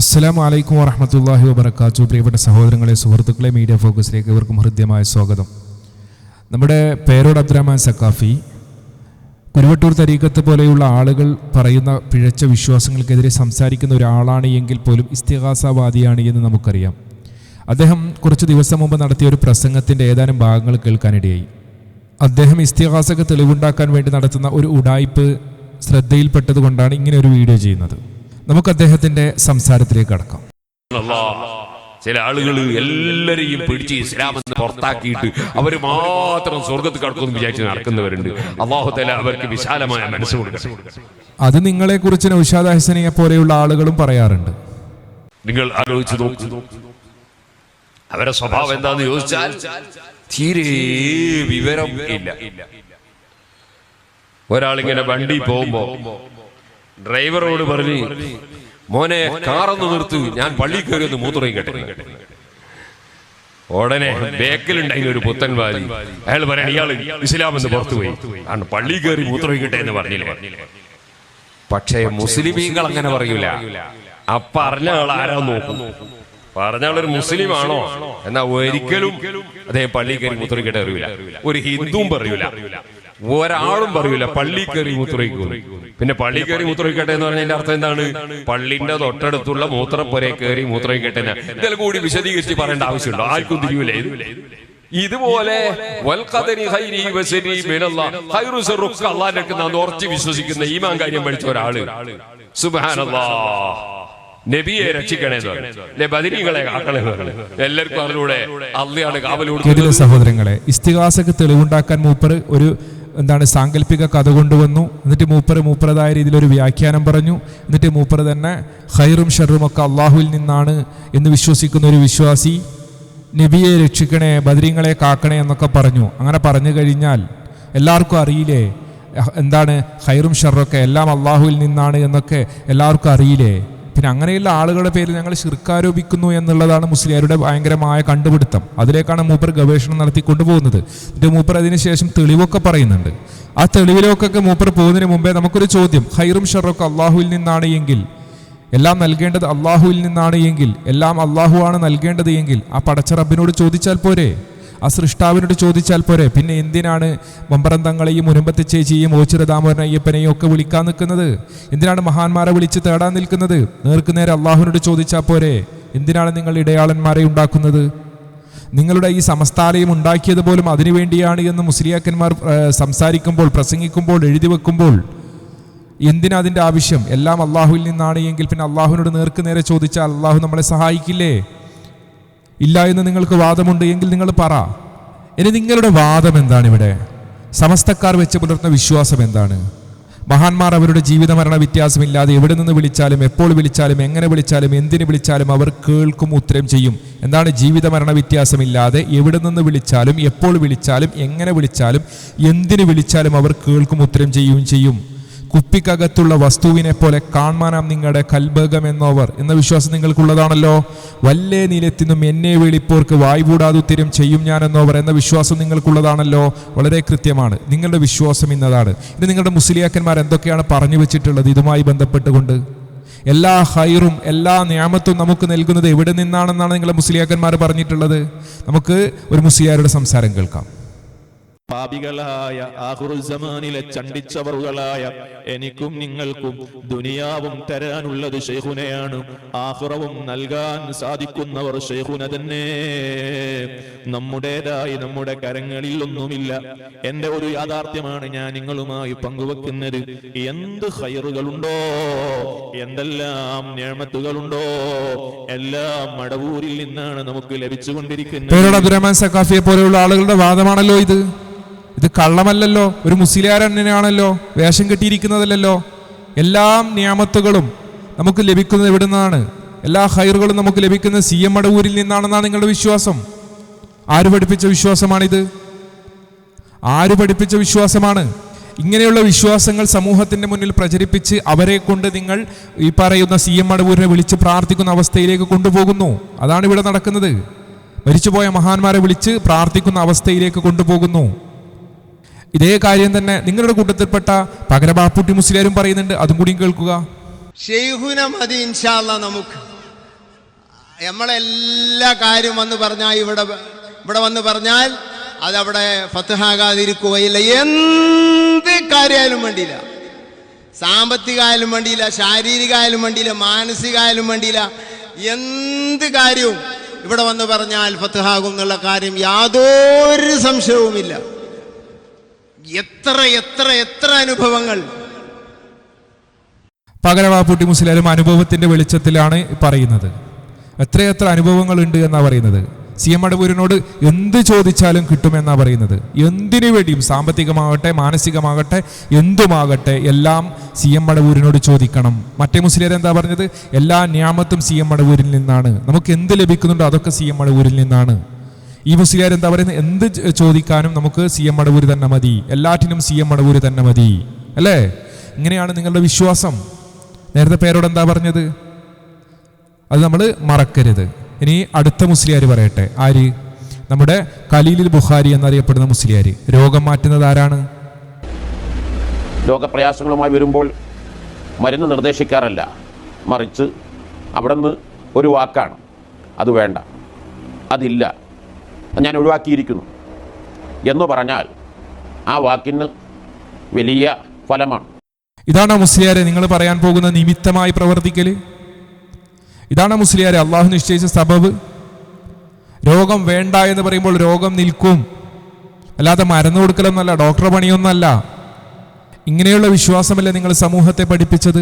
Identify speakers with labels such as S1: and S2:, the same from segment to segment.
S1: അസ്സലാമു അലൈക്കും വറഹമത്തല്ലാഹി വബർക്കാത്തു പ്രിയപ്പെട്ട സഹോദരങ്ങളെ സുഹൃത്തുക്കളെ മീഡിയ ഫോക്കസിലേക്ക് ഇവർക്കും ഹൃദ്യമായ സ്വാഗതം. നമ്മുടെ പേരോട് അബ്ദുറഹ്മാൻ സക്കാഫി കുരുവട്ടൂർ തരീക്കത്ത് പോലെയുള്ള ആളുകൾ പറയുന്ന പിഴച്ച വിശ്വാസങ്ങൾക്കെതിരെ സംസാരിക്കുന്ന ഒരാളാണ് എങ്കിൽ പോലും ഇസ്തിഹാസവാദിയാണ് എന്ന് നമുക്കറിയാം. അദ്ദേഹം കുറച്ച് ദിവസം മുമ്പ് നടത്തിയ ഒരു പ്രസംഗത്തിന്റെ ഏതാനും ഭാഗങ്ങൾ കേൾക്കാനിടയായി. അദ്ദേഹം ഇസ്തിഹാസക്ക് തെളിവുണ്ടാക്കാൻ വേണ്ടി നടത്തുന്ന ഒരു ഉടായ്പ് ശ്രദ്ധയിൽപ്പെട്ടതുകൊണ്ടാണ് ഇങ്ങനെ ഒരു വീഡിയോ ചെയ്യുന്നത്. നമുക്ക് അദ്ദേഹത്തിന്റെ സംസാരത്തിലേക്ക് കടക്കാം.
S2: ചില ആളുകൾ എല്ലാരെയും പിടിച്ച് ഇസ്ലാമെന്ന് പുറത്താക്കിയിട്ട് അവർ മാത്രം സ്വർഗത്ത് കടക്കുമെന്ന് വിചാരിച്ച് നടക്കുന്നവരുണ്ട്. അള്ളാഹുത്തല അവർക്ക് വിശാലമായ മനസ്സ് കൊടുക്കും
S1: അത് നിങ്ങളെ കുറിച്ച് നൗഷാദ് ഹസനിയെ പോലെയുള്ള ആളുകളും പറയാറുണ്ട്.
S2: നിങ്ങൾ ആലോചിച്ച് നോക്കൂ. അവരെ സ്വഭാവം എന്താന്ന് ചോദിച്ചാൽ തീരെ വിവരം ഇല്ല. ഒരാളിങ്ങനെ വണ്ടി പോകുമ്പോ ഡ്രൈവറോട് പറഞ്ഞു മോനെ കാറൊന്ന് നിർത്തു. ഞാൻ പള്ളി കയറി ഒന്ന് മൂത്രയിക്കട്ടെ ഉടനെ ബേക്കിലുണ്ടായിരുന്ന ഒരു പുത്തൻ വാലി. അയാൾ പറയാൻ ഇയാൾ ഇസ്ലാം എന്ന് പുറത്തുപോയി ആണ് പള്ളി കയറി മൂത്രയിക്കട്ടെ എന്ന് പറഞ്ഞില്ല? പക്ഷേ മുസ്ലിമീങ്ങൾ അങ്ങനെ പറയൂല. ആ പറഞ്ഞ ആൾ ആരാ നോക്കും. പറഞ്ഞ ആൾ ഒരു മുസ്ലിം ആണോ എന്നാ ഒരിക്കലും അദ്ദേഹം പള്ളി കയറി മൂത്രയിക്കട്ടെ അറിയൂല. ഒരു ഹിന്ദുവും പറയൂല. ഒരാളും പറയൂല പള്ളി കയറി മൂത്രയിക്കും പിന്നെ പള്ളി കയറി മൂത്രമൊഴിക്കട്ടെ എന്ന് പറഞ്ഞതിന്റെ അർത്ഥം എന്താണ്? പള്ളിന്റെ തൊട്ടടുത്തുള്ള മൂത്രപ്പുരയെ കയറി മൂത്രമൊഴിക്കട്ടെ. ഇതെല്ലാം കൂടി വിശദീകരിച്ച് പറയേണ്ട ആവശ്യമുണ്ടോ? ആർക്കും തിരിയൂലേ ഇത്? ഇതുപോലെ ഉറച്ചു വിശ്വസിക്കുന്ന ഈമാൻ കാര്യം പഠിച്ച ഒരാൾ. സുബ്ഹാനല്ലാഹ് നബിയെ രക്ഷിക്കണേ ബദരീകളെ കാക്കണേ. എല്ലാവർക്കും അള്ളയാണ് കാവൽ
S1: സഹോദരങ്ങളെ? ഇസ്തിഹാസക്ക് തെളിവുണ്ടാക്കാൻ മൂപ്പർ ഒരു എന്താണ് സാങ്കല്പിക കഥ കൊണ്ടുവന്നു. എന്നിട്ട് മൂപ്പർ മൂപ്പറതായ രീതിയിൽ ഒരു വ്യാഖ്യാനം പറഞ്ഞു. എന്നിട്ട് മൂപ്പർ തന്നെ ഹൈറും ഷെറും ഒക്കെ അള്ളാഹുവിൽ നിന്നാണ് എന്ന് വിശ്വസിക്കുന്ന ഒരു വിശ്വാസി നബിയെ രക്ഷിക്കണേ ബദരീങ്ങളെ കാക്കണേ എന്നൊക്കെ പറഞ്ഞു. അങ്ങനെ പറഞ്ഞു കഴിഞ്ഞാൽ എല്ലാവർക്കും അറിയില്ലേ എന്താണ് ഹൈറും ഷെറൊക്കെ എല്ലാം അള്ളാഹുവിൽ നിന്നാണ് എന്നൊക്കെ എല്ലാവർക്കും അറിയില്ലേ? പിന്നെ അങ്ങനെയുള്ള ആളുകളുടെ പേരിൽ ഞങ്ങൾ ശിർക്കാരോപിക്കുന്നു എന്നുള്ളതാണ് മുസ്ലിയാരുടെ ഭയങ്കരമായ കണ്ടുപിടുത്തം. അതിലേക്കാണ് മൂപ്പർ ഗവേഷണം നടത്തി കൊണ്ടുപോകുന്നത്. എന്നിട്ട് മൂപ്പർ അതിനുശേഷം തെളിവൊക്കെ പറയുന്നുണ്ട്. ആ തെളിവിലേക്കൊക്കെ മൂപ്പർ പോകുന്നതിന് മുമ്പേ നമുക്കൊരു ചോദ്യം. ഹൈറും ഷറൊക്കെ അള്ളാഹുവിൽ നിന്നാണ് എങ്കിൽ എല്ലാം നൽകേണ്ടത് അള്ളാഹുവിൽ നിന്നാണ് എങ്കിൽ എല്ലാം അള്ളാഹു ആണ് നൽകേണ്ടത് എങ്കിൽ ആ പടച്ച റബ്ബിനോട് ചോദിച്ചാൽ പോരെ? ആ സൃഷ്ടാവിനോട് ചോദിച്ചാൽ പോരെ. പിന്നെ എന്തിനാണ് മമ്പറന്തങ്ങളെയും മുനമ്പത്തെ ചേച്ചിയെയും ഓച്ചിറദാമോരൻ അയ്യപ്പനെയും ഒക്കെ വിളിക്കാൻ നിൽക്കുന്നത്? എന്തിനാണ് മഹാന്മാരെ വിളിച്ച് തേടാൻ നിൽക്കുന്നത്? നേർക്കുനേരെ അള്ളാഹുവിനോട് ചോദിച്ചാൽ പോരെ. എന്തിനാണ് നിങ്ങൾ ഇടയാളന്മാരെ ഉണ്ടാക്കുന്നത്? നിങ്ങളുടെ ഈ സമസ്താലയം ഉണ്ടാക്കിയത് പോലും അതിനുവേണ്ടിയാണ് എന്ന് മുസ്ലിയാക്കന്മാർ സംസാരിക്കുമ്പോൾ പ്രസംഗിക്കുമ്പോൾ എഴുതി വെക്കുമ്പോൾ എന്തിനാ അതിന്റെ ആവശ്യം? എല്ലാം അള്ളാഹുവിൽ നിന്നാണ് എങ്കിൽ പിന്നെ അള്ളാഹുവിനോട് നേർക്ക് നേരെ ചോദിച്ചാൽ അള്ളാഹു നമ്മളെ സഹായിക്കില്ലേ? ഇല്ല എന്ന് നിങ്ങൾക്ക് വാദമുണ്ട് എങ്കിൽ നിങ്ങൾ പറ. ഇനി നിങ്ങളുടെ വാദം എന്താണ് ഇവിടെ? സമസ്തക്കാർ വെച്ച് പുലർത്തുന്ന വിശ്വാസം എന്താണ്? മഹാന്മാർ അവരുടെ ജീവിത മരണ വ്യത്യാസമില്ലാതെ എവിടെ നിന്ന് വിളിച്ചാലും എപ്പോൾ വിളിച്ചാലും എങ്ങനെ വിളിച്ചാലും എന്തിനു വിളിച്ചാലും അവർ കേൾക്കും ഉത്തരം ചെയ്യും. എന്താണ് ജീവിത മരണ വ്യത്യാസമില്ലാതെ എവിടെ നിന്ന് വിളിച്ചാലും എപ്പോൾ വിളിച്ചാലും എങ്ങനെ വിളിച്ചാലും എന്തിനു വിളിച്ചാലും അവർ കേൾക്കും ഉത്തരം ചെയ്യുകയും ചെയ്യും. കുപ്പിക്കകത്തുള്ള വസ്തുവിനെ പോലെ കാണാനാം നിങ്ങളുടെ കൽബകം എന്നോവർ. എന്ന വിശ്വാസം നിങ്ങൾക്കുള്ളതാണല്ലോ. വല്ലേ നിലത്തിനും എന്നെ വിളിപ്പോർക്ക് വായ്പൂടാതെ ഉത്തരം ചെയ്യും ഞാൻ എന്നോവർ എന്ന വിശ്വാസം നിങ്ങൾക്കുള്ളതാണല്ലോ. വളരെ കൃത്യമാണ്. നിങ്ങളുടെ വിശ്വാസം ഇന്നതാണ്. ഇത് നിങ്ങളുടെ മുസ്ലിയാക്കന്മാർ എന്തൊക്കെയാണ് പറഞ്ഞു വെച്ചിട്ടുള്ളത്? ഇതുമായി ബന്ധപ്പെട്ടുകൊണ്ട്. എല്ലാ ഹൈറും എല്ലാ നിയമത്തും നമുക്ക് നൽകുന്നത് എവിടെ നിന്നാണെന്നാണ് നിങ്ങളുടെ മുസ്ലിയാക്കന്മാർ പറഞ്ഞിട്ടുള്ളത്? നമുക്ക് ഒരു മുസ്ലിയാരുടെ സംസാരം കേൾക്കാം.
S3: പാപികളായ ആഹുറുസമാനിലെ ചണ്ടിച്ചവറുകളായ എനിക്കും നിങ്ങൾക്കും ദുനിയാവും തരാനുള്ളത് ഷെയ്ഖുനയാണ് ആഹുറവും നൽകാൻ സാധിക്കുന്നവർ ഷെയ്ഖുന തന്നെ. നമ്മുടേതായി നമ്മുടെ കരങ്ങളിൽ ഒന്നുമില്ല. എന്റെ ഒരു യാഥാർത്ഥ്യമാണ് ഞാൻ നിങ്ങളുമായി പങ്കുവെക്കുന്നത്. എന്ത് ഹൈറുകളുണ്ടോ എന്തെല്ലാം ഞാമത്തുകളുണ്ടോ എല്ലാം മടവൂരിൽ നിന്നാണ് നമുക്ക് ലഭിച്ചുകൊണ്ടിരിക്കുന്നത്.
S1: പോലെയുള്ള ആളുകളുടെ വാദമാണല്ലോ ഇത്. ഇത് കള്ളമല്ലല്ലോ. ഒരു മുസ്ലിയാരണ്ണനാണല്ലോ വേഷം കെട്ടിയിരിക്കുന്നതല്ലോ എല്ലാം നിയമത്തുകളും നമുക്ക് ലഭിക്കുന്നത് എവിടെ നിന്നാണ് എല്ലാ ഹൈറുകളും നമുക്ക് ലഭിക്കുന്നത് സി എം മടവൂരിൽ നിന്നാണെന്നാണ് നിങ്ങളുടെ വിശ്വാസം. ആര് പഠിപ്പിച്ച വിശ്വാസമാണിത്? ആര് പഠിപ്പിച്ച വിശ്വാസമാണ്? ഇങ്ങനെയുള്ള വിശ്വാസങ്ങൾ സമൂഹത്തിന്റെ മുന്നിൽ പ്രചരിപ്പിച്ച് അവരെ കൊണ്ട് നിങ്ങൾ ഈ പറയുന്ന സി എം മടവൂരിനെ വിളിച്ച് പ്രാർത്ഥിക്കുന്ന അവസ്ഥയിലേക്ക് കൊണ്ടുപോകുന്നു. അതാണ് ഇവിടെ നടക്കുന്നത്. മരിച്ചുപോയ മഹാന്മാരെ വിളിച്ച് പ്രാർത്ഥിക്കുന്ന അവസ്ഥയിലേക്ക് കൊണ്ടുപോകുന്നു. ഇതേ കാര്യം തന്നെ നിങ്ങളുടെ കൂട്ടത്തിൽപ്പെട്ട പകര ബാപ്പുട്ടി മുസ്ലിയാരും പറയുന്നുണ്ട്. അതും കൂടി കേൾക്കുക.
S4: നമുക്ക്. നമ്മളെല്ലാ കാര്യം വന്ന് പറഞ്ഞാൽ ഇവിടെ ഇവിടെ വന്ന് പറഞ്ഞാൽ അതവിടെ ഫത്തഹാകാതിരിക്കുകയില്ല എന്ത് കാര്യമായാലും വേണ്ടിയില്ല. സാമ്പത്തികമായാലും വേണ്ടിയില്ല ശാരീരികമായാലും വേണ്ടിയില്ല മാനസികമായാലും വേണ്ടിയില്ല. എന്ത് കാര്യവും ഇവിടെ വന്ന് പറഞ്ഞാൽ ഫത്തഹാകും എന്നുള്ള കാര്യം യാതൊരു സംശയവുമില്ല. എത്ര എത്ര എത്ര അനുഭവങ്ങൾ.
S1: പകരവാപ്പൂട്ടി മുസ്ലിം അനുഭവത്തിന്റെ വെളിച്ചത്തിലാണ് പറയുന്നത്. എത്രയെത്ര അനുഭവങ്ങളുണ്ട് എന്നാ പറയുന്നത്. സി എം അടവൂരിനോട് എന്ത് ചോദിച്ചാലും കിട്ടുമെന്നാ പറയുന്നത്. എന്തിനു വേണ്ടിയും സാമ്പത്തികമാകട്ടെ മാനസികമാകട്ടെ എന്തുമാകട്ടെ എല്ലാം സി എം അടവൂരിനോട് ചോദിക്കണം. മറ്റേ മുസ്ലിം എന്താ പറഞ്ഞത്? എല്ലാ ന്യാമത്തും സി എം അടവൂരിൽ നിന്നാണ്. നമുക്ക് എന്ത് ലഭിക്കുന്നുണ്ടോ അതൊക്കെ സി എം അടവൂരിൽ നിന്നാണ്. ഈ മുസ്ലിയാർ എന്താ പറയുന്നത്? എന്ത് ചോദിക്കാനും നമുക്ക് സി എം മടവൂര് തന്നെ മതി. എല്ലാറ്റിനും സി എം മടവൂര് തന്നെ മതി. അല്ലേ? ഇങ്ങനെയാണ് നിങ്ങളുടെ വിശ്വാസം. നേരത്തെ പേരോട് എന്താ പറഞ്ഞത്? അത് നമ്മൾ മറക്കരുത്. ഇനി അടുത്ത മുസ്ലിയാർ പറയട്ടെ. ആര്? നമ്മുടെ കലീലിൽ ബുഹാരി എന്നറിയപ്പെടുന്ന മുസ്ലിയാർ രോഗം മാറ്റുന്നത് ആരാണ്?
S5: രോഗപ്രയാസങ്ങളുമായി വരുമ്പോൾ മരുന്ന് നിർദ്ദേശിക്കാറല്ല. മറിച്ച് അവിടെ നിന്ന് ഒരു വാക്കാണ്. അത് വേണ്ട. അതില്ല. അത് ഞാൻ ഒഴിവാക്കിയിരിക്കുന്നു. എന്ന് പറഞ്ഞാൽ ആ വാക്കിന് വലിയ ഫലമാണ്.
S1: ഇതാണ് മുസ്ലിയാരെ നിങ്ങൾ പറയാൻ പോകുന്ന നിമിത്തമായി പ്രവർത്തിക്കൽ ഇതാണ് മുസ്ലിയാരെ അള്ളാഹു നിശ്ചയിച്ച സബബ്. രോഗം വേണ്ട എന്ന് പറയുമ്പോൾ രോഗം നിൽക്കും. അല്ലാതെ മരുന്ന് കൊടുക്കലൊന്നല്ല ഡോക്ടർ പണിയൊന്നല്ല. ഇങ്ങനെയുള്ള വിശ്വാസമല്ലേ നിങ്ങൾ സമൂഹത്തെ പഠിപ്പിച്ചത്?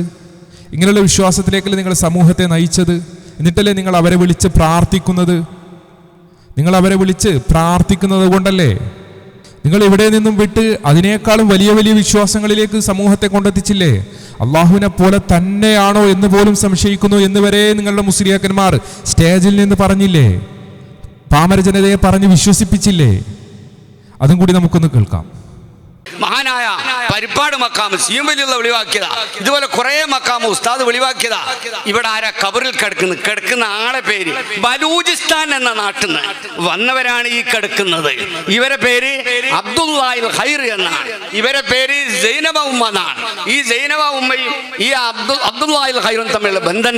S1: ഇങ്ങനെയുള്ള വിശ്വാസത്തിലേക്കല്ലേ നിങ്ങൾ സമൂഹത്തെ നയിച്ചത്? എന്നിട്ടല്ലേ നിങ്ങൾ അവരെ വിളിച്ച് പ്രാർത്ഥിക്കുന്നത്? നിങ്ങൾ അവരെ വിളിച്ച് പ്രാർത്ഥിക്കുന്നത് കൊണ്ടല്ലേ? നിങ്ങൾ ഇവിടെ നിന്നും വിട്ട് അതിനേക്കാളും വലിയ വലിയ വിശ്വാസങ്ങളിലേക്ക് സമൂഹത്തെ കൊണ്ടെത്തിച്ചില്ലേ? അള്ളാഹുവിനെ പോലെ തന്നെയാണോ എന്ന് പോലും സംശയിക്കുന്നു എന്ന് വരെ നിങ്ങളുടെ മുസ്ലിയാക്കന്മാർ സ്റ്റേജിൽ നിന്ന് പറഞ്ഞില്ലേ? പാമര ജനതയെ പറഞ്ഞ് വിശ്വസിപ്പിച്ചില്ലേ? അതും കൂടി നമുക്കൊന്ന് കേൾക്കാം.
S6: മഹാനായ പരിപ്പാട് മക്കാമ് സീമലിയുള്ള വെളിവാക്കിയതാ. ഇതുപോലെ കുറെ മക്കാമ് ഉസ്താദ് വെളിവാക്കിയതാ. ഇവിടെ ആരാ കബറിൽ കിടക്കുന്നത്? കിടക്കുന്ന ആളെ പേര് ബലൂചിസ്ഥാൻ എന്ന നാട്ടിൽ നിന്ന് വന്നവരാണ് ഈ കിടക്കുന്നത്. ഇവരെ പേര് അബ്ദുല്ലാഹിൽ ഹൈർ എന്നാണ്. ഇവരെ പേര് സൈനബ ഉമ്മ എന്നാണ്. ഈ സൈനബ ഉമ്മയും ഈ അബ്ദുൽ അബ്ദുല്ലാഹിൽ ഹൈറും തമ്മിലുള്ള ബന്ധം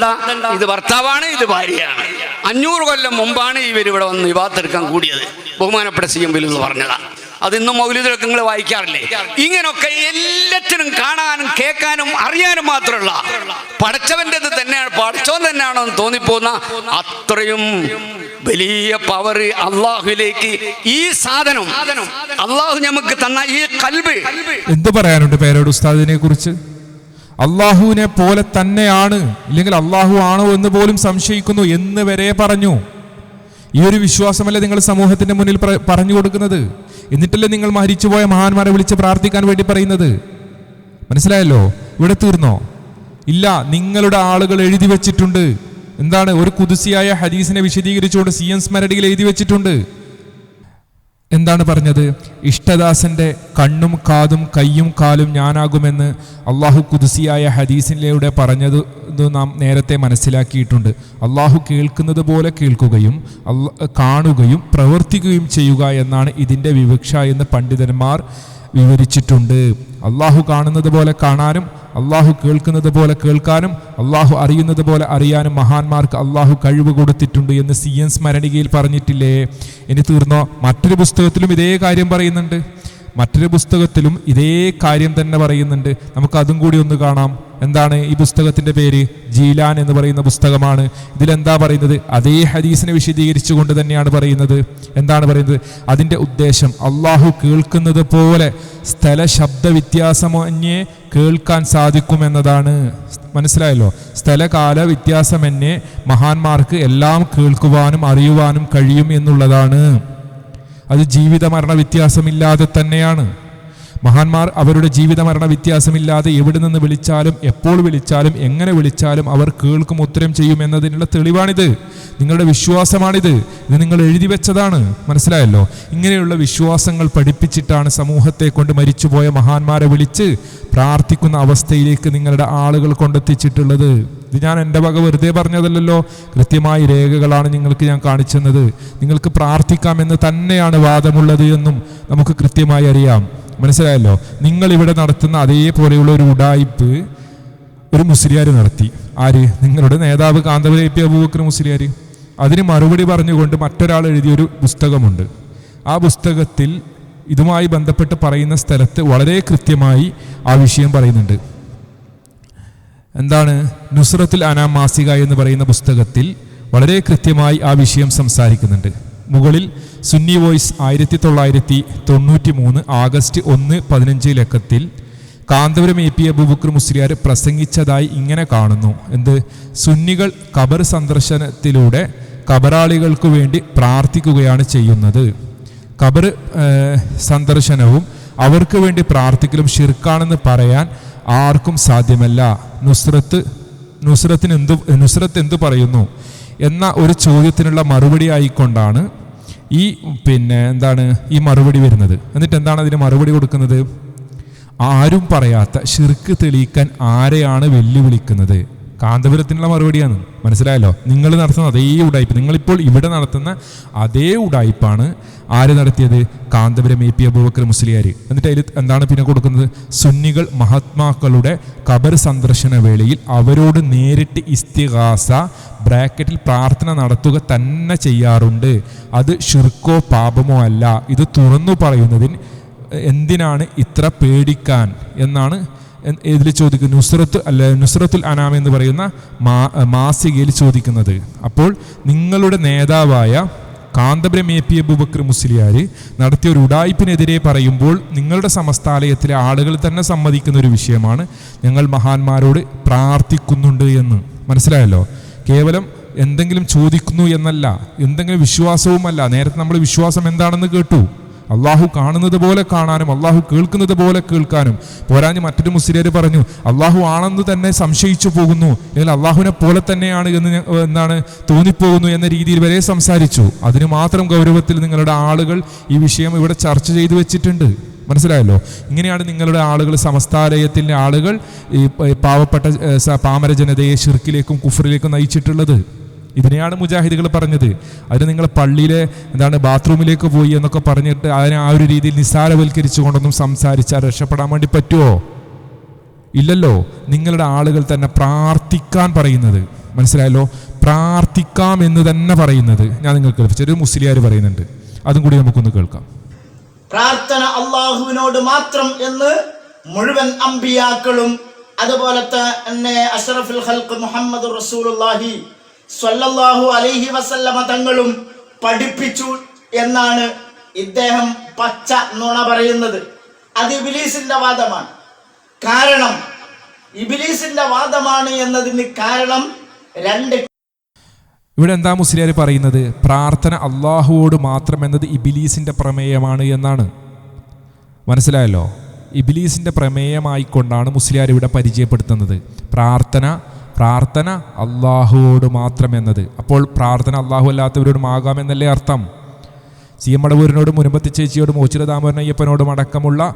S6: ഇത് ഭർത്താവാണ് ഇത് ഭാര്യയാണ്. അഞ്ഞൂറ് കൊല്ലം മുമ്പാണ് ഇവർ ഇവിടെ വന്ന് വിവാഹത്തെടുക്കാൻ കൂടിയത്. ബഹുമാനപ്പെട്ട സി എം എന്ന് പറഞ്ഞതാണ് അത് ഇന്നും നിങ്ങൾ വായിക്കാറില്ലേ. ഇങ്ങനൊക്കെ എല്ലാത്തിനും കാണാനും കേൾക്കാനും അറിയാനും മാത്രമല്ല പഠിച്ചവന്റെ തന്നെയാണ് പടച്ചവൻ തന്നെയാണോ എന്ന് തോന്നിപ്പോകുന്ന അത്രയും വലിയ പവർ അള്ളാഹുലേക്ക് ഈ സാധനം അള്ളാഹു നമുക്ക് തന്ന ഈ കൽബ്.
S1: എന്ത് പറയാനുണ്ട് പേരോട് ഉസ്താദിനെ കുറിച്ച്? അള്ളാഹുവിനെ പോലെ തന്നെയാണ് ഇല്ലെങ്കിൽ അള്ളാഹു ആണോ എന്ന് പോലും സംശയിക്കുന്നു എന്ന് വരെ പറഞ്ഞു. ഈ ഒരു വിശ്വാസമല്ലേ നിങ്ങൾ സമൂഹത്തിന്റെ മുന്നിൽ പറഞ്ഞു കൊടുക്കുന്നത്? എന്നിട്ടല്ലേ നിങ്ങൾ മരിച്ചുപോയ മഹാന്മാരെ വിളിച്ച് പ്രാർത്ഥിക്കാൻ വേണ്ടി പറയുന്നത്? മനസ്സിലായല്ലോ? ഇവിടെ തീർന്നോ? ഇല്ല നിങ്ങളുടെ ആളുകൾ എഴുതി വെച്ചിട്ടുണ്ട്. എന്താണ്? ഒരു കുതിസിയായ ഹദീസിനെ വിശദീകരിച്ചുകൊണ്ട് സി എൻ സ്മരടിയിൽ എഴുതി വെച്ചിട്ടുണ്ട്. എന്താണ് പറഞ്ഞത്? ഇഷ്ടദാസന്റെ കണ്ണും കാതും കയ്യും കാലും ഞാനാകുമെന്ന് അള്ളാഹു കുതിസിയായ ഹദീസിലൂടെ പറഞ്ഞത് നാം നേരത്തെ മനസ്സിലാക്കിയിട്ടുണ്ട്. അള്ളാഹു കേൾക്കുന്നത് പോലെ കേൾക്കുകയും കാണുകയും പ്രവർത്തിക്കുകയും ചെയ്യുക എന്നാണ് ഇതിന്റെ വിവക്ഷ എന്ന് പണ്ഡിതന്മാർ വിവരിച്ചിട്ടുണ്ട്. അള്ളാഹു കാണുന്നത് പോലെ കാണാനും അള്ളാഹു കേൾക്കുന്നത് പോലെ കേൾക്കാനും അള്ളാഹു അറിയുന്നത് പോലെ അറിയാനും മഹാന്മാർക്ക് അള്ളാഹു കഴിവ് കൊടുത്തിട്ടുണ്ട് എന്ന് സി എൻ സ്മരണികയിൽ പറഞ്ഞിട്ടില്ലേ? ഇനി തീർന്നോ? മറ്റൊരു പുസ്തകത്തിലും ഇതേ കാര്യം പറയുന്നുണ്ട്. മറ്റൊരു പുസ്തകത്തിലും ഇതേ കാര്യം തന്നെ പറയുന്നുണ്ട്. നമുക്ക് അതും കൂടി ഒന്ന് കാണാം. എന്താണ് ഈ പുസ്തകത്തിന്റെ പേര്? ജീലാൻ എന്ന് പറയുന്ന പുസ്തകമാണ്. ഇതിലെന്താ പറയുന്നത്? അതേ ഹദീസിനെ വിശദീകരിച്ചുകൊണ്ട് തന്നെയാണ് പറയുന്നത്. എന്താണ് പറയുന്നത്? അതിന്റെ ഉദ്ദേശം അള്ളാഹു കേൾക്കുന്നത് പോലെ സ്ഥല ശബ്ദ വ്യത്യാസമന്യേ കേൾക്കാൻ സാധിക്കുമെന്നതാണ് മനസ്സിലായല്ലോ? സ്ഥലകാല വ്യത്യാസമന്യേ മഹാന്മാർക്ക് എല്ലാം കേൾക്കുവാനും അറിയുവാനും കഴിയും എന്നുള്ളതാണ്. അത് ജീവിത മരണ വ്യത്യാസമില്ലാതെ തന്നെയാണ്. മഹാന്മാർ അവരുടെ ജീവിത മരണ വ്യത്യാസമില്ലാതെ എവിടെ നിന്ന് വിളിച്ചാലും എപ്പോൾ വിളിച്ചാലും എങ്ങനെ വിളിച്ചാലും അവർ കേൾക്കും ഉത്തരം ചെയ്യും എന്നതിനുള്ള തെളിവാണിത്. നിങ്ങളുടെ വിശ്വാസമാണിത്. ഇത് നിങ്ങൾ എഴുതി വെച്ചതാണ്. മനസ്സിലായല്ലോ? ഇങ്ങനെയുള്ള വിശ്വാസങ്ങൾ പഠിപ്പിച്ചിട്ടാണ് സമൂഹത്തെ കൊണ്ട് മരിച്ചുപോയ മഹാന്മാരെ വിളിച്ച് പ്രാർത്ഥിക്കുന്ന അവസ്ഥയിലേക്ക് നിങ്ങളുടെ ആളുകൾ കൊണ്ടെത്തിച്ചിട്ടുള്ളത്. ഇത് ഞാൻ എന്റെ വക വെറുതെ പറഞ്ഞതല്ലല്ലോ. കൃത്യമായ രേഖകളാണ് നിങ്ങൾക്ക് ഞാൻ കാണിച്ചെന്നത്. നിങ്ങൾക്ക് പ്രാർത്ഥിക്കാമെന്ന് തന്നെയാണ് വാദമുള്ളത് എന്നും നമുക്ക് കൃത്യമായി അറിയാം. മനസ്സിലായല്ലോ? നിങ്ങൾ ഇവിടെ നടത്തുന്ന അതേപോലെയുള്ള ഒരു ഉടായിപ്പ് ഒരു മുസ്ലിയാർ നടത്തി. ആര്? നിങ്ങളുടെ നേതാവ് കാന്തപുര എ പി അബൂബക്കർ മുസ്ലിയാർ അതിന് മറുപടി പറഞ്ഞുകൊണ്ട് മറ്റൊരാൾ എഴുതിയൊരു പുസ്തകമുണ്ട്. ആ പുസ്തകത്തിൽ ഇതുമായി ബന്ധപ്പെട്ട് പറയുന്ന സ്ഥലത്ത് വളരെ കൃത്യമായി ആ വിഷയം പറയുന്നുണ്ട്. എന്താണ്? നുസ്രത്തുൽ അനാ മാസിക എന്ന് പറയുന്ന പുസ്തകത്തിൽ വളരെ കൃത്യമായി ആ വിഷയം സംസാരിക്കുന്നുണ്ട്. മുകളിൽ സുന്നി വോയ്സ് ആയിരത്തി തൊള്ളായിരത്തി തൊണ്ണൂറ്റി മൂന്ന് ആഗസ്റ്റ് ഒന്ന് പതിനഞ്ച് ലക്കത്തിൽ കാന്തപുരം എ പി അബൂബക്കർ മുസ്ലിയാർ പ്രസംഗിച്ചതായി ഇങ്ങനെ കാണുന്നു. എന്ത്? സുന്നികൾ ഖബർ സന്ദർശനത്തിലൂടെ ഖബറാളികൾക്ക് വേണ്ടി പ്രാർത്ഥിക്കുകയാണ് ചെയ്യുന്നത്. ഖബർ സന്ദർശനവും അവർക്ക് വേണ്ടി പ്രാർത്ഥിക്കലും ഷിർക്കാണെന്ന് പറയാൻ ആർക്കും സാധ്യമല്ല. നുസ്രത്ത് നുസ്രത്തിന് എന്തു നുസ്രത്ത് എന്തു പറയുന്നു? എന്ന ഒരു ചോദ്യത്തിനുള്ള മറുപടി ആയിക്കൊണ്ടാണ് ഈ പിന്നെ എന്താണ് ഈ മറുപടി വരുന്നത്? എന്നിട്ട് എന്താണ് അതിന് മറുപടി കൊടുക്കുന്നത്? ആരും പറയാത്ത ശിർക്ക് തെളിയിക്കാൻ ആരെയാണ് വെല്ലുവിളിക്കുന്നത്? കാന്തപുരത്തിനുള്ള മറുപടിയാണ്. മനസ്സിലായല്ലോ? നിങ്ങൾ നടത്തുന്ന അതേ ഉടായ്പ് നിങ്ങളിപ്പോൾ ഇവിടെ നടത്തുന്ന അതേ ഉടായ്പാണ് ആര് നടത്തിയത്? കാന്തപുരം എ പി അബൂബക്കർ മുസ്ലിയാർ എന്നിട്ട് അതിൽ എന്താണ് പിന്നെ കൊടുക്കുന്നത്? സുന്നികൾ മഹാത്മാക്കളുടെ കബർ സന്ദർശന വേളയിൽ അവരോട് നേരിട്ട് ഇസ്തിഹാസ ബ്രാക്കറ്റിൽ പ്രാർത്ഥന നടത്തുക തന്നെ ചെയ്യാറുണ്ട്. അത് ഷിർക്കോ പാപമോ അല്ല. ഇത് തുറന്നു പറയുന്നതിന് എന്തിനാണ് ഇത്ര പേടിക്കാൻ എന്നാണ് ഇതിൽ ചോദിക്കുന്നത് നുസ്രത്ത് അല്ല നുസ്രത്തുൽ അനാം എന്ന് പറയുന്ന മാ മാസികയിൽ ചോദിക്കുന്നത്. അപ്പോൾ നിങ്ങളുടെ നേതാവായ കാന്തപുരം എ പി അബുബക്കർ മുസ്ലിയാർ നടത്തിയ ഒരു ഉടായ്പിനെതിരെ പറയുമ്പോൾ നിങ്ങളുടെ സമസ്താലയത്തിലെ ആളുകൾ തന്നെ സമ്മതിക്കുന്ന ഒരു വിഷയമാണ്. ഞങ്ങൾ മഹാന്മാരോട് പ്രാർത്ഥിക്കുന്നുണ്ട് എന്ന്. മനസ്സിലായല്ലോ? കേവലം എന്തെങ്കിലും ചോദിക്കുന്നു എന്നല്ല എന്തെങ്കിലും വിശ്വാസവുമല്ല. നേരത്തെ നമ്മൾ വിശ്വാസം എന്താണെന്ന് കേട്ടു. അള്ളാഹു കാണുന്നത് പോലെ കാണാനും അള്ളാഹു കേൾക്കുന്നത് പോലെ കേൾക്കാനും. പോരാഞ്ഞ് മറ്റൊരു മുസ്ലിയർ പറഞ്ഞു അള്ളാഹു ആണെന്ന് തന്നെ സംശയിച്ചു പോകുന്നു. അല്ലെങ്കിൽ അള്ളാഹുവിനെ പോലെ തന്നെയാണ് എന്ന് എന്നാണ് തോന്നിപ്പോകുന്നു എന്ന രീതിയിൽ വരെ സംസാരിച്ചു. അതിന് മാത്രം ഗൗരവത്തിൽ നിങ്ങളുടെ ആളുകൾ ഈ വിഷയം ഇവിടെ ചർച്ച ചെയ്തു വെച്ചിട്ടുണ്ട്. മനസ്സിലായല്ലോ? ഇങ്ങനെയാണ് നിങ്ങളുടെ ആളുകൾ സമസ്താലയത്തിന്റെ ആളുകൾ ഈ പാവപ്പെട്ട പാമര ജനതയെ ഷിർക്കിലേക്കും കുഫറിലേക്കും നയിച്ചിട്ടുള്ളത്. ഇതിനെയാണ് മുജാഹിദുകൾ പറഞ്ഞത്. അതിന് നിങ്ങൾ പള്ളിയിലെ എന്താണ് ബാത്റൂമിലേക്ക് പോയി എന്നൊക്കെ പറഞ്ഞിട്ട് അതിനെ ആ ഒരു രീതിയിൽ നിസ്സാരവൽക്കരിച്ചു കൊണ്ടൊന്നും സംസാരിച്ചാൽ രക്ഷപ്പെടാൻ വേണ്ടി പറ്റുമോ ഇല്ലല്ലോ. നിങ്ങളുടെ ആളുകൾ തന്നെ പ്രാർത്ഥിക്കാൻ പറയുന്നത്. മനസ്സിലായല്ലോ? പ്രാർത്ഥിക്കാം എന്ന് തന്നെ പറയുന്നത്. ഞാൻ നിങ്ങൾക്ക് കേൾപ്പിച്ചൊരു മുസ്ലിയാർ പറയുന്നുണ്ട്. അതും കൂടി നമുക്കൊന്ന് കേൾക്കാം.
S7: പ്രാർത്ഥന അള്ളാഹുവിനോട് മാത്രം എന്ന് മുഴുവൻ അമ്പിയാക്കളും അതുപോലെ തന്നെ അഷറഫുൽ ഹൽക്ക് മുഹമ്മദ് റസൂലുള്ളാഹി സ്വല്ലല്ലാഹു അലൈഹി വസല്ലമ തങ്ങളും പഠിപ്പിച്ചു എന്നാണ് ഇദ്ദേഹം പച്ച നുണ പറയുന്നത്. അത് ഇബിലീസിന്റെ വാദമാണ്. കാരണം ഇബിലീസിന്റെ വാദമാണ് എന്നതിന് കാരണം രണ്ട്
S1: ഇവിടെ എന്താ മുസ്ലിയാർ പറയുന്നത്? പ്രാർത്ഥന അള്ളാഹുവോട് മാത്രം എന്നത് ഇബിലീസിന്റെ പ്രമേയമാണ് എന്നാണ്. മനസ്സിലായല്ലോ? ഇബിലീസിന്റെ പ്രമേയമായിക്കൊണ്ടാണ് മുസ്ലിയാർ ഇവിടെ പരിചയപ്പെടുത്തുന്നത്. പ്രാർത്ഥന പ്രാർത്ഥന അള്ളാഹുവോട് മാത്രം എന്നത്. അപ്പോൾ പ്രാർത്ഥന അള്ളാഹു അല്ലാത്തവരോടും ആകാമെന്നല്ലേ അർത്ഥം. സി എം മടവൂരിനോടും മുനമ്പത്തി ചേച്ചിയോടും ഓച്ചിരദാമോദരൻ അയ്യപ്പനോടും അടക്കമുള്ള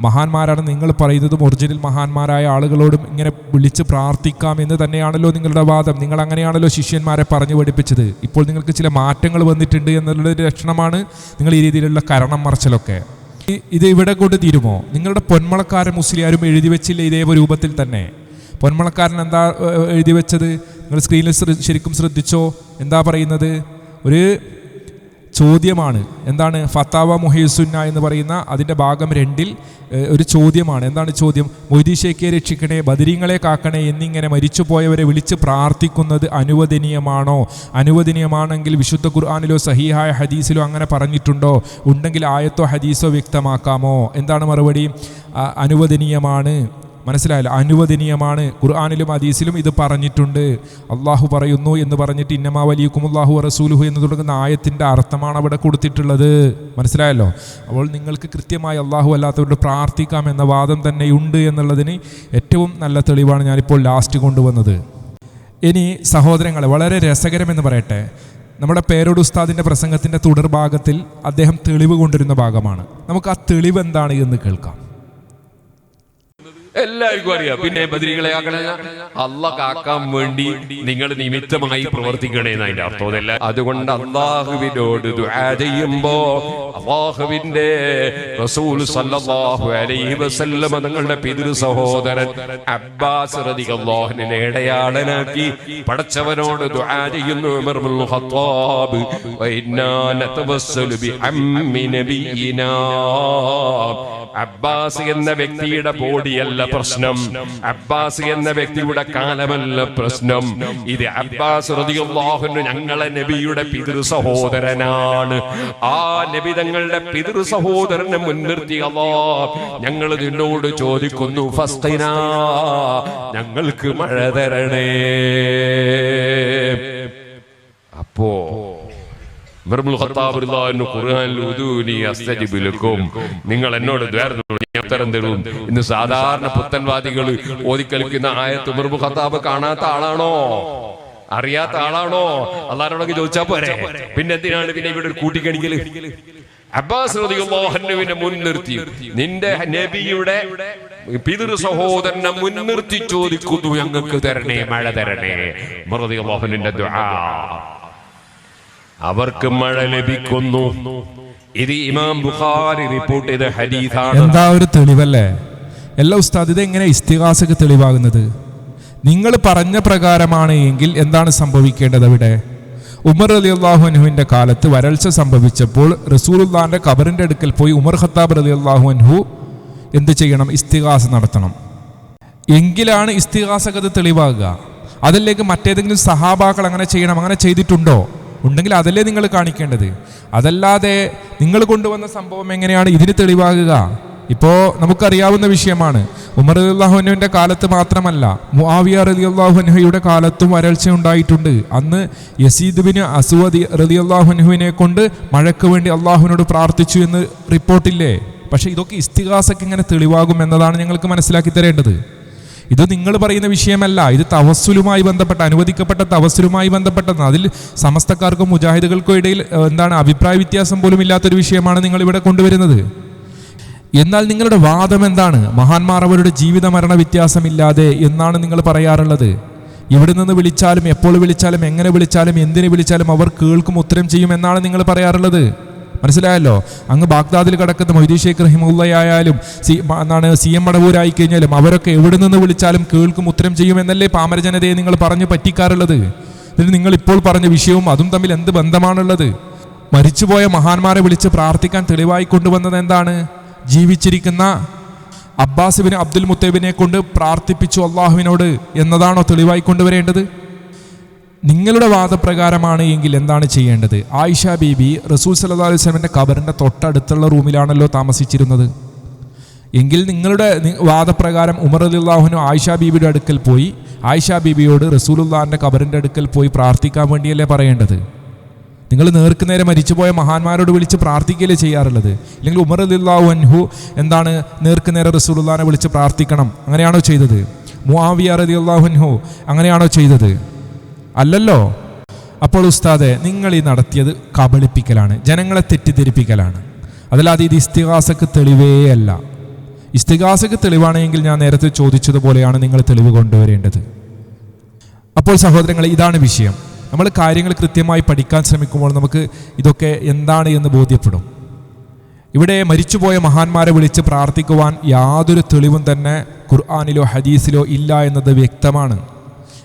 S1: മഹാന്മാരാണ് നിങ്ങൾ പറയുന്നതും ഒറിജിനൽ മഹാന്മാരായ ആളുകളോടും ഇങ്ങനെ വിളിച്ച് പ്രാർത്ഥിക്കാം എന്ന് തന്നെയാണല്ലോ നിങ്ങളുടെ വാദം. നിങ്ങൾ അങ്ങനെയാണല്ലോ ശിഷ്യന്മാരെ പറഞ്ഞു പഠിപ്പിച്ചത്. ഇപ്പോൾ നിങ്ങൾക്ക് ചില മാറ്റങ്ങൾ വന്നിട്ടുണ്ട് എന്നുള്ളൊരു ലക്ഷണമാണ് നിങ്ങൾ ഈ രീതിയിലുള്ള കരണം മറച്ചലൊക്കെ. ഇത് ഇവിടെ കൊണ്ട് തീരുമോ? നിങ്ങളുടെ പൊന്മളക്കാരൻ മുസ്ലിയാരും എഴുതി വെച്ചില്ല ഇതേ രൂപത്തിൽ തന്നെ? പൊന്മളക്കാരൻ എന്താ എഴുതി വെച്ചത്? നിങ്ങൾ സ്ക്രീനിൽ ശ്ര- ശരിക്കും ശ്രദ്ധിച്ചോ? എന്താ പറയുന്നത്? ഒരു ചോദ്യമാണ്. എന്താണ് ഫത്താവ മുഹീസുന്ന എന്ന് പറയുന്ന അതിന്റെ ഭാഗം രണ്ടിൽ ഒരു ചോദ്യമാണ്. എന്താണ് ചോദ്യം? മൊയ്തീഷയ്ക്കെ രക്ഷിക്കണേ ബദരീങ്ങളെ കാക്കണേ എന്നിങ്ങനെ മരിച്ചുപോയവരെ വിളിച്ച് പ്രാർത്ഥിക്കുന്നത് അനുവദനീയമാണോ? അനുവദനീയമാണെങ്കിൽ വിശുദ്ധ ഖുർആാനിലോ സഹീഹായ ഹദീസിലോ അങ്ങനെ പറഞ്ഞിട്ടുണ്ടോ? ഉണ്ടെങ്കിൽ ആയത്തോ ഹദീസോ വ്യക്തമാക്കാമോ? എന്താണ് മറുപടി? അനുവദനീയമാണ്. മനസ്സിലായല്ലോ. അനുവദനീയമാണ്. ഖുർആാനിലും അദീസിലും ഇത് പറഞ്ഞിട്ടുണ്ട്. അള്ളാഹു പറയുന്നു എന്ന് പറഞ്ഞിട്ട് ഇന്നമാ വലിയക്കും അള്ളാഹു റസൂലുഹു എന്ന് തുടങ്ങുന്ന ആയത്തിന്റെ അർത്ഥമാണ് അവിടെ കൊടുത്തിട്ടുള്ളത്. മനസ്സിലായല്ലോ? അപ്പോൾ നിങ്ങൾക്ക് കൃത്യമായി അള്ളാഹു അല്ലാത്തവരോട് പ്രാർത്ഥിക്കാം എന്ന വാദം തന്നെയുണ്ട് എന്നുള്ളതിന് ഏറ്റവും നല്ല തെളിവാണ് ഞാനിപ്പോൾ ലാസ്റ്റ് കൊണ്ടുവന്നത്. ഇനി സഹോദരങ്ങളെ വളരെ രസകരമെന്ന് പറയട്ടെ. നമ്മുടെ പേരോട് ഉസ്താദിന്റെ പ്രസംഗത്തിന്റെ തുടർഭാഗത്തിൽ അദ്ദേഹം തെളിവ് കൊണ്ടിരുന്ന ഭാഗമാണ്. നമുക്ക് ആ തെളിവ് എന്താണ് എന്ന് കേൾക്കാം.
S2: എല്ലാവർക്കും അറിയാം. പിന്നെ ബദരികളെ ആക്കണ. അല്ല കാക്കാൻ വേണ്ടി നിങ്ങൾ നിമിത്തമായി പ്രവർത്തിക്കണേന്ന് അതിന്റെ അർത്ഥം. അല്ല അതുകൊണ്ട് അള്ളാഹുവിനോട് ചെയ്യുമ്പോ അള്ളാഹുവിന്റെ റസൂൽ സല്ലല്ലാഹു അലൈഹി വസല്ലമ തങ്ങളുടെ പിതൃ സഹോദരൻ അബ്ബാസ് റളിയല്ലാഹുവിനെ ഇടയാളനാക്കി പടച്ചവനോട് ദുആ ചെയ്യുന്നു. ഉമർ ഇബ്നുൽ ഖത്താബ് വഇന്നാ നതവസ്സലു ബിഅമ്മി നബിയിനാ അബ്ബാസ് എന്ന വ്യക്തിയുടെ ബോഡിയല്ല പ്രശ്നം. അബ്ബാസ് എന്ന വ്യക്തിയുടെ കാലമല്ല പ്രശ്നം. ഇത് അബ്ബാസ് ഞങ്ങളെ നബിയുടെ പിതൃ സഹോദരനാണ്. ആ നബി തങ്ങളുടെ പിതൃ സഹോദരനെ മുൻനിർത്തി അല്ലാ ഞങ്ങൾ നിന്നോട് ചോദിക്കുന്നു ഞങ്ങൾക്ക് മഴ തരണേ. അപ്പോ ഖുർആനിൽ ഉദൂനി അസ്തജിബ് നിങ്ങൾ എന്നോട് ദ്വാരുന്നു ഞാൻ ഉത്തരം തരും ഇന്ന് സാധാരണ പുത്തൻവാദികൾ ഓതിക്കളിക്കുന്ന ആയത്ത് ഉമർ ഖത്താബ് കാണാത്ത ആളാണോ? അറിയാത്ത ആളാണോ? അള്ളാരോടൊക്കെ ചോദിച്ചാ പോരെ? പിന്നെ എന്തിനാണ് പിന്നെ ഇവിടെ ഒരു കൂട്ടിക്കണിക്കൽ? അബ്ബാസ് മുൻനിർത്തി. നിന്റെ നബിയുടെ പിതൃ സഹോദരനെ മുൻനിർത്തി ചോദിക്കുന്നു ഞങ്ങൾക്ക് തരണേ മഴ തരണേ. ഉമർ റളിയല്ലാഹുവിന്റെ അവർക്ക് മഴ ലഭിക്കുന്നു. ഇത് ഇമാം ബുഖാരി റിപ്പോർട്ട് ചെയ്ത ഹദീസാണ്.
S1: എന്താ ഒരു തെളിവല്ലേ? എല്ലാ ഉസ്താദ് ഇത് എങ്ങനെ ഇസ്തിഹാസക്ക് തെളിവാകുന്നത്? നിങ്ങൾ പറഞ്ഞ പ്രകാരമാണ് എങ്കിൽ എന്താണ് സംഭവിക്കേണ്ടത് അവിടെ? ഉമർ അലി അള്ളാഹുഅൻഹുവിന്റെ കാലത്ത് വരൾച്ച സംഭവിച്ചപ്പോൾ റസൂലുല്ലാന്റെ കബറിന്റെ അടുക്കൽ പോയി ഉമർ ഖത്താബ് അലി അള്ളാഹു അൻഹു എന്ത് ചെയ്യണം? ഇസ്തിഹാസ നടത്തണം. എങ്കിലാണ് ഇസ്തിഹാസകത തെളിവാകുക. അതിലേക്ക് മറ്റേതെങ്കിലും സഹാബാക്കൾ അങ്ങനെ ചെയ്യണം അങ്ങനെ ചെയ്തിട്ടുണ്ടോ? ഉണ്ടെങ്കിൽ അതല്ലേ നിങ്ങൾ കാണിക്കേണ്ടത്. അതല്ലാതെ നിങ്ങൾ കൊണ്ടുവന്ന സംഭവം എങ്ങനെയാണ് ഇതിന് തെളിവാകുക? ഇപ്പോൾ നമുക്കറിയാവുന്ന വിഷയമാണ്. ഉമർ അള്ളാഹുനുവിന്റെ കാലത്ത് മാത്രമല്ല മുആവിയ റലി അള്ളാഹുനുഹയുടെ കാലത്തും വരൾച്ച ഉണ്ടായിട്ടുണ്ട്. അന്ന് യസീദ് ബിൻ അസുവദ് റലി അള്ളാഹുനുഹുവിനെ കൊണ്ട് മഴയ്ക്ക് വേണ്ടി അള്ളാഹുവിനോട് പ്രാർത്ഥിച്ചു എന്ന് റിപ്പോർട്ടില്ലേ? പക്ഷേ ഇതൊക്കെ ഇസ്തിഹാസക്ക് ഇങ്ങനെ തെളിവാകും എന്നതാണ് ഞങ്ങൾക്ക് മനസ്സിലാക്കി തരേണ്ടത്. ഇത് നിങ്ങൾ പറയുന്ന വിഷയമല്ല. ഇത് തവസ്സുലുമായി ബന്ധപ്പെട്ട അനുവദിക്കപ്പെട്ട തവസ്സുലുമായി ബന്ധപ്പെട്ടതാണ്. അതിൽ സമസ്തക്കാർക്കും മുജാഹിദുകൾക്കും ഇടയിൽ എന്താണ് അഭിപ്രായ വ്യത്യാസം പോലും ഇല്ലാത്തൊരു വിഷയമാണ് നിങ്ങൾ ഇവിടെ കൊണ്ടുവരുന്നത്. എന്നാൽ നിങ്ങളുടെ വാദം എന്താണ്? മഹാന്മാർ അവരുടെ ജീവിത മരണ വ്യത്യാസമില്ലാതെ എന്നാണ് നിങ്ങൾ പറയാറുള്ളത്. ഇവിടെ നിന്ന് വിളിച്ചാലും എപ്പോൾ വിളിച്ചാലും എങ്ങനെ വിളിച്ചാലും എന്തിനു വിളിച്ചാലും അവർ കേൾക്കും ഉത്തരം ചെയ്യും എന്നാണ് നിങ്ങൾ പറയാറുള്ളത്. മനസ്സിലായല്ലോ? അങ്ങ് ബാഗ്ദാദിൽ കിടക്കുന്ന മൊയ്തീ ഷേഖ് റഹിമുള്ളയായാലും സി എന്താണ് സി എം മടവൂരായി കഴിഞ്ഞാലും അവരൊക്കെ എവിടെ നിന്ന് വിളിച്ചാലും കേൾക്കും ഉത്തരം ചെയ്യുമെന്നല്ലേ പാമരജനതയെ നിങ്ങൾ പറഞ്ഞു പറ്റിക്കാറുള്ളത്? ഇതിന് നിങ്ങൾ ഇപ്പോൾ പറഞ്ഞ വിഷയവും അതും തമ്മിൽ എന്ത് ബന്ധമാണുള്ളത്? മരിച്ചുപോയ മഹാന്മാരെ വിളിച്ച് പ്രാർത്ഥിക്കാൻ തെളിവായി കൊണ്ടുവന്നത് എന്താണ്? ജീവിച്ചിരിക്കുന്ന അബ്ബാസിബിന് അബ്ദുൽ മുത്തേബിനെ കൊണ്ട് പ്രാർത്ഥിപ്പിച്ചു അള്ളാഹുവിനോട് എന്നതാണോ തെളിവായി കൊണ്ടുവരേണ്ടത്? നിങ്ങളുടെ വാദപ്രകാരമാണ് എങ്കിൽ എന്താണ് ചെയ്യേണ്ടത്? ആയിഷ ബീബി റസൂൽ സല്ലാ അലൈഹി സ്വലമിന്റെ കബറിന്റെ തൊട്ടടുത്തുള്ള റൂമിലാണല്ലോ താമസിച്ചിരുന്നത്. എങ്കിൽ നിങ്ങളുടെ വാദപ്രകാരം ഉമർ അലിള്ളാഹുനു ആയിഷ ബീബിയുടെ അടുക്കൽ പോയി ആയിഷ ബീബിയോട് റസൂലുല്ലാഹിന്റെ കബറിന്റെ അടുക്കൽ പോയി പ്രാർത്ഥിക്കാൻ വേണ്ടിയല്ലേ പറയേണ്ടത്? നിങ്ങൾ നേർക്ക് നേരെ മരിച്ചുപോയ മഹാന്മാരോട് വിളിച്ച് പ്രാർത്ഥിക്കുകയല്ലേ ചെയ്യാറുള്ളത്? ഇല്ലെങ്കിൽ ഉമർ അലിള്ളാഹു അൻഹു എന്താണ് നേർക്ക് നേരെ റസൂലുള്ളാഹിനെ വിളിച്ച് പ്രാർത്ഥിക്കണം? അങ്ങനെയാണോ ചെയ്തത്? മുആവിയ റളിയല്ലാഹു അൻഹു അങ്ങനെയാണോ ചെയ്തത്? അല്ലല്ലോ? അപ്പോൾ ഉസ്താദെ നിങ്ങൾ ഈ നടത്തിയത് കബളിപ്പിക്കലാണ് ജനങ്ങളെ തെറ്റിദ്ധരിപ്പിക്കലാണ്. അതല്ലാതെ ഇത് ഇസ്തിഹാസക്ക് തെളിവേ അല്ല. ഇസ്തിഹാസക്ക് തെളിവാണെങ്കിൽ ഞാൻ നേരത്തെ ചോദിച്ചതുപോലെയാണ് നിങ്ങൾ തെളിവ് കൊണ്ടുവരേണ്ടത്. അപ്പോൾ സഹോദരങ്ങൾ ഇതാണ് വിഷയം. നമ്മൾ കാര്യങ്ങൾ കൃത്യമായി പഠിക്കാൻ ശ്രമിക്കുമ്പോൾ നമുക്ക് ഇതൊക്കെ എന്താണ് എന്ന് ബോധ്യപ്പെടും. ഇവിടെ മരിച്ചുപോയ മഹാന്മാരെ വിളിച്ച് പ്രാർത്ഥിക്കുവാൻ യാതൊരു തെളിവും തന്നെ ഖുർആാനിലോ ഹദീസിലോ ഇല്ല എന്നത് വ്യക്തമാണ്.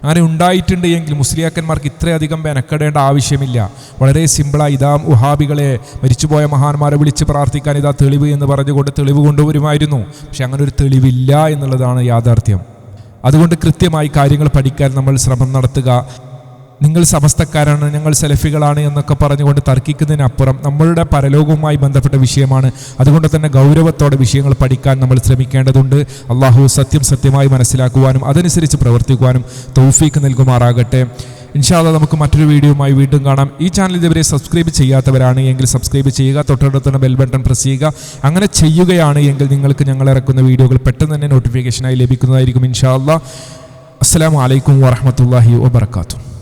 S1: അങ്ങനെ ഉണ്ടായിട്ടുണ്ട് എങ്കിൽ മുസ്ലിയാക്കന്മാർക്ക് ഇത്രയധികം മെനക്കെടേണ്ട ആവശ്യമില്ല. വളരെ സിമ്പിളായി ഇതാ ഉഹാബികളെ മരിച്ചുപോയ മഹാന്മാരെ വിളിച്ച് പ്രാർത്ഥിക്കാൻ ഇതാ തെളിവ് എന്ന് പറഞ്ഞുകൊണ്ട് തെളിവ് കൊണ്ടുവരുമായിരുന്നു. പക്ഷെ അങ്ങനെ ഒരു തെളിവില്ല എന്നുള്ളതാണ് യാഥാർത്ഥ്യം. അതുകൊണ്ട് കൃത്യമായി കാര്യങ്ങൾ പഠിക്കാൻ നമ്മൾ ശ്രമം നടത്തുക. നിങ്ങൾ സമസ്തക്കാരാണ് ഞങ്ങൾ സെലഫികളാണ് എന്നൊക്കെ പറഞ്ഞുകൊണ്ട് തർക്കിക്കുന്നതിനപ്പുറം നമ്മളുടെ പരലോകവുമായി ബന്ധപ്പെട്ട വിഷയമാണ്. അതുകൊണ്ട് തന്നെ ഗൗരവത്തോടെ വിഷയങ്ങൾ പഠിക്കാൻ നമ്മൾ ശ്രമിക്കേണ്ടതുണ്ട്. അള്ളാഹു സത്യം സത്യമായി മനസ്സിലാക്കുവാനും അതനുസരിച്ച് പ്രവർത്തിക്കുവാനും തൗഫീക്ക് നൽകുമാറാകട്ടെ. ഇൻഷാല്ല നമുക്ക് മറ്റൊരു വീഡിയോയുമായി വീണ്ടും കാണാം. ഈ ചാനൽ ഇതുവരെ സബ്സ്ക്രൈബ് ചെയ്യാത്തവരാണ് എങ്കിൽ സബ്സ്ക്രൈബ് ചെയ്യുക തൊട്ടടുത്തുള്ള ബെൽ ബട്ടൺ പ്രസ് ചെയ്യുക. അങ്ങനെ ചെയ്യുകയാണ് എങ്കിൽ നിങ്ങൾക്ക് ഞങ്ങൾ ഇറക്കുന്ന വീഡിയോകൾ പെട്ടെന്ന് തന്നെ നോട്ടിഫിക്കേഷനായി ലഭിക്കുന്നതായിരിക്കും ഇൻഷാല്ല അസ്സാം വലൈക്കും വാഹമത്തല്ലാഹി വാബർക്കാത്തു